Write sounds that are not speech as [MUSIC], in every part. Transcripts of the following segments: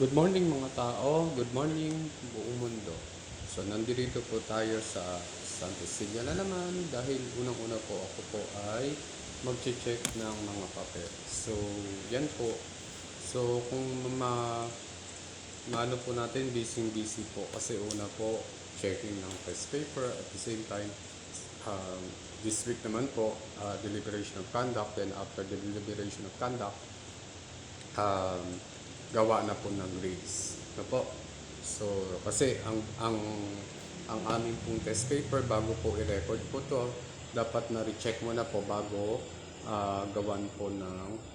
Good morning mga tao, good morning buong mundo. So nandito po tayo sa Santa Cecilia na naman dahil unang-una po ako po ay mag-check ng mga papel. So yan po. So kung ma maano po natin, busy-busy po kasi una po checking ng test paper at the same time um, this week naman po uh, deliberation of conduct then after the deliberation of conduct um, gawa na po ng grades. Ano po? So, kasi ang ang ang aming pong test paper bago po i-record po to, dapat na recheck mo na po bago ah, gawan po ng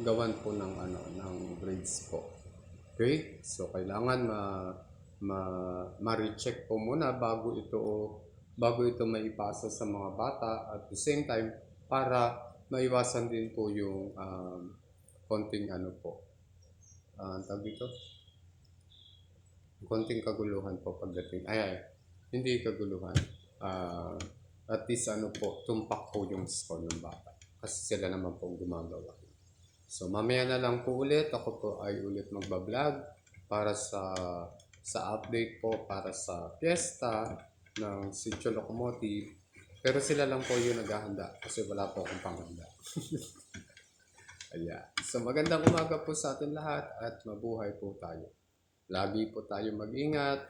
gawan po ng ano ng grades po. Okay? So kailangan ma ma ma-recheck po muna bago ito bago ito maipasa sa mga bata at the same time para maiwasan din po yung um, konting ano po ah tawag dito? Konting kaguluhan po pagdating. Ay, ay hindi kaguluhan. Ah at least ano po tumpak po yung score ng bata. Kasi sila naman po gumagawa. So mamaya na lang po ulit. Ako po ay ulit magbablog para sa sa update po para sa fiesta ng Sitio Locomotive pero sila lang po yung naghahanda kasi wala po akong panghanda [LAUGHS] Ayan. So magandang umaga po sa atin lahat at mabuhay po tayo. Lagi po tayo mag-ingat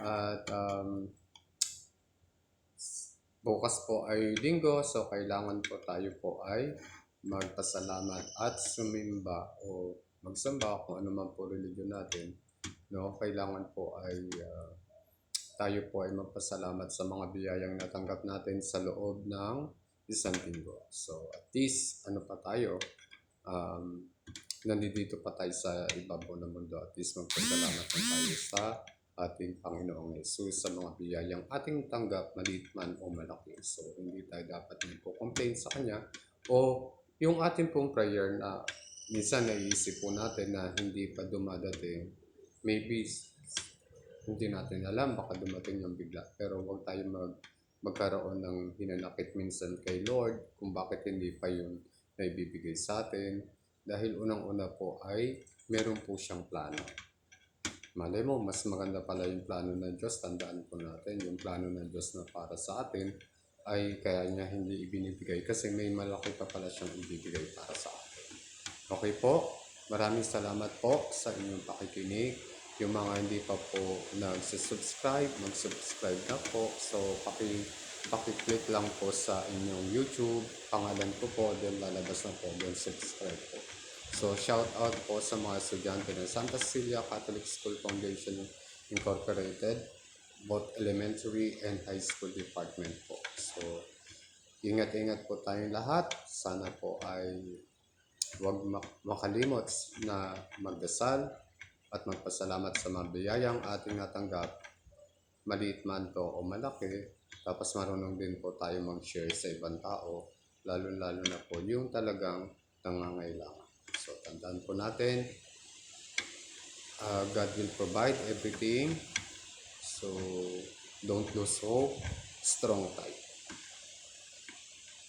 at um, bukas po ay linggo so kailangan po tayo po ay magpasalamat at sumimba o magsamba kung ano man po religion natin. No, kailangan po ay ah, tayo po ay magpasalamat sa mga biyayang natanggap natin sa loob ng isang linggo. So at least ano pa tayo, um, nandito pa tayo sa ibabaw ng mundo at least magpasalamat tayo sa ating Panginoong Yesus sa mga biyayang ating tanggap, maliit man o malaki. So, hindi tayo dapat magpo-complain sa Kanya o yung ating pong prayer na minsan naiisip po natin na hindi pa dumadating, maybe hindi natin alam, baka dumating yung bigla. Pero huwag tayo mag, magkaroon ng hinanakit minsan kay Lord kung bakit hindi pa yun na ibibigay sa atin dahil unang-una po ay meron po siyang plano. Malay mo, mas maganda pala yung plano ng Diyos. Tandaan po natin, yung plano ng Diyos na para sa atin ay kaya niya hindi ibinibigay kasi may malaki pa pala siyang ibibigay para sa atin. Okay po, maraming salamat po sa inyong pakikinig. Yung mga hindi pa po nagsisubscribe, mag-subscribe na po. So, paki, paki-click lang po sa inyong YouTube. Pangalan ko po, then lalabas na po, then subscribe po. So, shout out po sa mga estudyante ng Santa Cecilia Catholic School Foundation Incorporated, both elementary and high school department po. So, ingat-ingat po tayong lahat. Sana po ay huwag mak- makalimot na magdasal at magpasalamat sa mga biyayang ating natanggap, maliit man to o malaki. Tapos marunong din po tayo mag-share sa ibang tao, lalo-lalo na po yung talagang nangangailangan. So, tandaan po natin, uh, God will provide everything. So, don't lose hope. Strong tie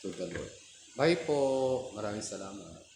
to the Lord. Bye po. Maraming salamat.